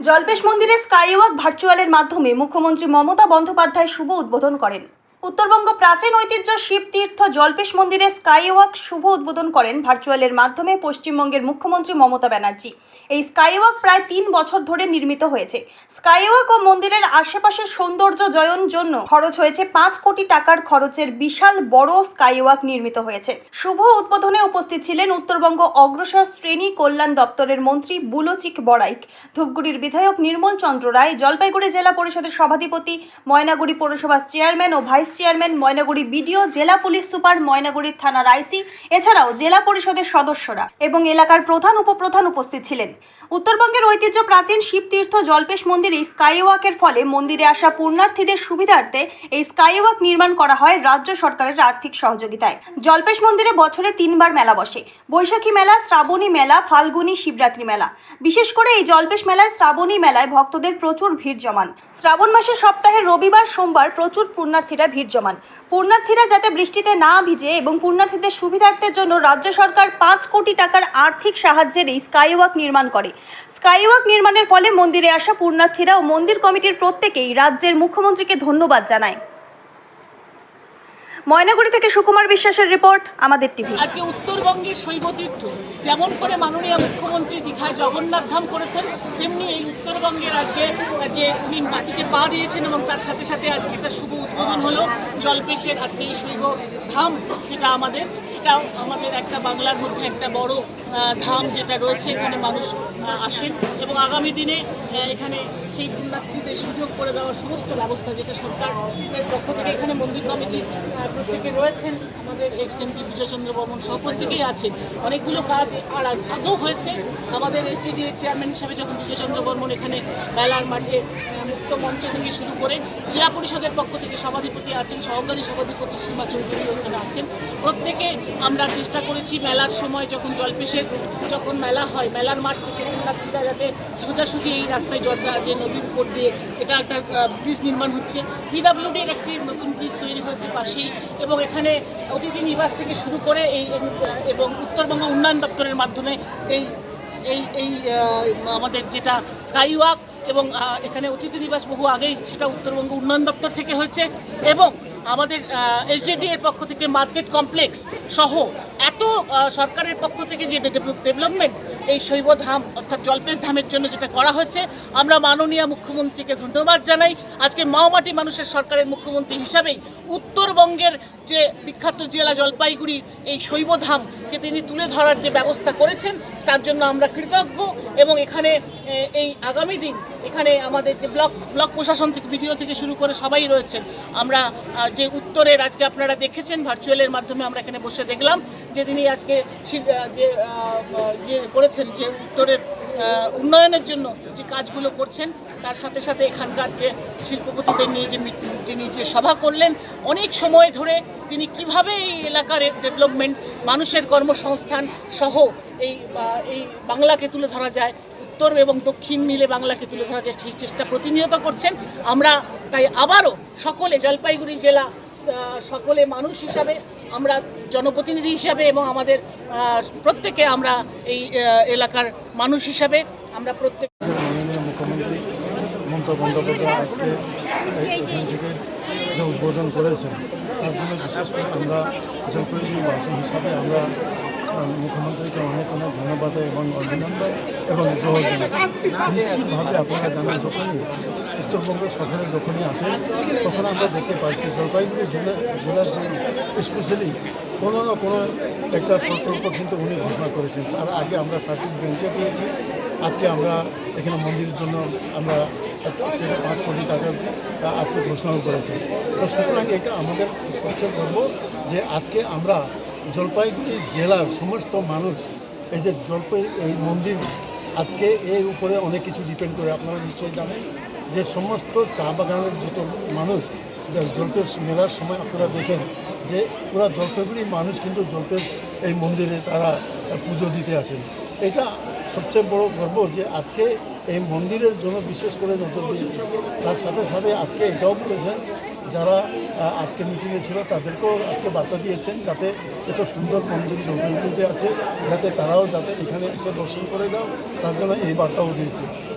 জল্পেশ মন্দিরে স্কাইওয়াক ভার্চুয়ালের মাধ্যমে মুখ্যমন্ত্রী মমতা বন্দ্যোপাধ্যায় শুভ উদ্বোধন করেন। উত্তরবঙ্গ প্রাচীন ঐতিহ্য শিবতীর্থ জল্পেশ মন্দিরে স্কাইওয়াক শুভ উদ্বোধন করেন ভার্চুয়ালের মাধ্যমে পশ্চিমবঙ্গের মুখ্যমন্ত্রী মমতা ব্যানার্জি। এই স্কাইওয়াক প্রায় তিন বছর ধরে নির্মিত হয়েছে। স্কাইওয়াক ও মন্দিরের আশেপাশের সৌন্দর্য জয়ন জন্য খরচ হয়েছে পাঁচ কোটি টাকার খরচের বিশাল বড় স্কাইওয়াক নির্মিত হয়েছে। শুভ উদ্বোধনে উপস্থিত ছিলেন উত্তরবঙ্গ অগ্রসর শ্রেণি কল্যাণ দপ্তরের মন্ত্রী বুলোচিক বড়াইক, ধূপগুড়ির বিধায়ক নির্মল চন্দ্র রায়, জলপাইগুড়ি জেলা পরিষদের সভাধিপতি ময়নাগুড়ি পৌরসভার চেয়ারম্যান ও ভাইস চেয়ারম্যান ময়নাগুড়ি বিডিও, জেলা পুলিশ সুপার ময়নাগুড়ি থানার আইসি, এছাড়াও জেলা পরিষদের সদস্যরা এবং এলাকার প্রধান উপপ্রধান উপস্থিত ছিলেন। উত্তরবঙ্গের ঐতিহ্য প্রাচীন শিবতীর্থ জল্পেশ মন্দিরে স্কাইওয়াকের ফলে মন্দিরে আসা পূর্ণার্থীদের সুবিধার্থে এই স্কাইওয়াক নির্মাণ করা হয় রাজ্য সরকারের আর্থিক সহযোগিতায়। জল্পেশ মন্দিরে বছরে তিনবার মেলা বসে। বৈশাখী মেলা, শ্রাবণী মেলা, ফাল্গুনী শিবরাত্রি মেলা। বিশেষ করে এই জল্পেশ মেলায় শ্রাবণী মেলায় ভক্তদের প্রচুর ভিড় জমান। শ্রাবণ মাসের সপ্তাহে রবিবার, সোমবার প্রচুর পুণ্যার্থীরা ভিড় জমান পুণ্যার্থীরা যাতে বৃষ্টিতে না ভিজে এবং পুণ্যার্থীদের সুবিধার্থের জন্য রাজ্য সরকার পাঁচ কোটি টাকার আর্থিক সাহায্যের এই স্কাইওয়াক নির্মাণ করে। স্কাইওয়াক নির্মাণের ফলে মন্দিরে আসা পুণ্যার্থীরা ও মন্দির কমিটির প্রত্যেকেই রাজ্যের মুখ্যমন্ত্রীকে ধন্যবাদ জানায়। ময়নাগুড়ি থেকে সুকুমার বিশ্বাসের রিপোর্ট, আমাদের টিভি। আজকে উত্তরবঙ্গের শৈবতীর্থ যেমন করে মাননীয় মুখ্যমন্ত্রী দীঘায় জগন্নাথ ধাম করেছেন, তেমনি এই উত্তরবঙ্গের আজকে, যে উনি মাটিতে পা দিয়েছেন এবং তার সাথে সাথে আজকে তার শুভ উদ্বোধন হলো, জলপেশের আজকে এই শৈব ধাম, যেটা আমাদের, সেটাও আমাদের একটা বাংলার মধ্যে একটা বড় ধাম যেটা রয়েছে, এখানে মানুষ আসেন এবং আগামী দিনে এখানে সেই পুণ্যার্থীদের সুযোগ করে দেওয়ার সমস্ত ব্যবস্থা যেটা সরকারের পক্ষ থেকে এখানে মন্দির কমিটির প্রত্যেকে রয়েছেন আমাদের এক্স এমপি বিজয়চন্দ্র বর্মন সহ প্রত্যেকেই আছেন। অনেকগুলো কাজ আর আগেও হয়েছে। আমাদের এসডিডিএর চেয়ারম্যান হিসাবে যখন বিজয়চন্দ্র বর্মন এখানে মেলার মাঠে মুক্ত মঞ্চ থেকে শুরু করে জেলা পরিষদের পক্ষ থেকে সভাধিপতি আছেন, সহকারী সভাধিপতি সীমা চৌধুরী ওখানে আছেন। প্রত্যেকে আমরা চেষ্টা করেছি মেলার সময় যখন জলপেশের, যখন মেলা হয়, মেলার মাঠ থেকে পুণ্যার্থীরা যাতে সোজাসুজি এই রাস্তায় জর্দা যে নদীর উপর দিয়ে এটা একটা ব্রিজ নির্মাণ হচ্ছে। পিডাব্লিউডির একটি নতুন ব্রিজ তৈরি হয়েছে পাশি এবং এখানে অতিথি নিবাস থেকে শুরু করে এই এবং উত্তরবঙ্গ উন্নয়ন দপ্তরের মাধ্যমে এই এই এই আমাদের যেটা স্কাই ওয়াক এবং এখানে অতিথি নিবাস বহু আগেই সেটা উত্তরবঙ্গ উন্নয়ন দপ্তর থেকে হয়েছে এবং আমাদের এসজেডি এর পক্ষ থেকে মার্কেট কমপ্লেক্স সহ এত সরকারের পক্ষ থেকে যে ডেভেলপমেন্ট, এই শৈবধাম অর্থাৎ জলপেশ ধামের জন্য যেটা করা হয়েছে, আমরা মাননীয় মুখ্যমন্ত্রীকে ধন্যবাদ জানাই। আজকে মাওমাটি মানুষের সরকারের মুখ্যমন্ত্রী হিসাবেই উত্তরবঙ্গের যে বিখ্যাত জেলা জলপাইগুড়ি, এই শৈবধামকে তিনি তুলে ধরার যে ব্যবস্থা করেছেন, তার জন্য আমরা কৃতজ্ঞ এবং এখানে এই আগামী দিন এখানে আমাদের যে ব্লক ব্লক প্রশাসন থেকে ভিডিও থেকে শুরু করে সবাই রয়েছেন। আমরা যে উত্তরের আজকে আপনারা দেখেছেন ভার্চুয়ালের মাধ্যমে আমরা এখানে বসে দেখলাম, যে তিনি আজকে যে ইয়ে করেছেন, যে উত্তরের উন্নয়নের জন্য যে কাজগুলো করছেন, তার সাথে সাথে এখানকার যে শিল্পপতিদের নিয়ে যে তিনি যে সভা করলেন, অনেক সময় ধরে তিনি কীভাবে এই এলাকার ডেভেলপমেন্ট মানুষের কর্মসংস্থান সহ এই এই বাংলাকে তুলে ধরা যায় উত্তর এবং দক্ষিণ মিলে বাংলাকে তুলে ধরা যায় সেই চেষ্টা প্রতিনিয়ত করছেন, আমরা তাই আবারও সকলে জলপাইগুড়ি জেলা সকলে মানুষ হিসাবে, আমরা জনপ্রতিনিধি হিসাবে এবং আমাদের প্রত্যেকে আমরা এই এলাকার মানুষ হিসাবে আমরা প্রত্যেক মুখ্যমন্ত্রী মমতা বন্দ্যোপাধ্যায় আজকে এখান থেকে যে উদ্বোধন করেছেন, তার জন্য বিশেষ করে আমরা জলপাইগুড়িবাসী হিসাবে আমরা মুখ্যমন্ত্রীকে অনেক অনেক ধন্যবাদ এবং অভিনন্দন এবং জয় নিশ্চিতভাবে আপনারা জানেন, যখনই উত্তরবঙ্গ সফরে যখনই আসেন তখন আমরা দেখতে পাচ্ছি জলপাইগুড়ি জেলা, জেলার জন্য স্পেশালি কোনো না কোনো একটা প্রকল্প কিন্তু উনি ঘোষণা করেছেন। তার আগে আমরা সার্কিট বেঞ্চে পেয়েছি আজকে আমরা এখানে মন্দিরের জন্য আমরা সেটা পাঁচ কোটি টাকা আজকে ঘোষণাও করেছি। তো সুতরাং এটা আমাদের সবচেয়ে গর্ব যে আজকে আমরা জলপাইগুড়ি জেলার সমস্ত মানুষ এই যে জলপাই এই মন্দির আজকে এর উপরে অনেক কিছু ডিপেন্ড করে, আপনারা নিশ্চয়ই জানেন যে সমস্ত চা বাগানের যত মানুষ যে জলপেশ মেলার সময় আপনারা দেখেন যে পুরা জলপাইগুড়ির মানুষ কিন্তু জলপেশ এই মন্দিরে তারা পুজো দিতে আসেন। এটা সবচেয়ে বড় গর্ব যে আজকে এই মন্দিরের জন্য বিশেষ করে নজর দিয়েছে। তার সাথে সাথে আজকে এটাও বলেছেন যারা আজকে মিটিংয়ে ছিল, তাদেরকেও আজকে বার্তা দিয়েছেন যাতে এত সুন্দর মন্দির জলপাইগুড়িতে আছে, যাতে তারাও যাতে এখানে এসে দর্শন করে যাও, তার জন্য এই বার্তাও দিয়েছে।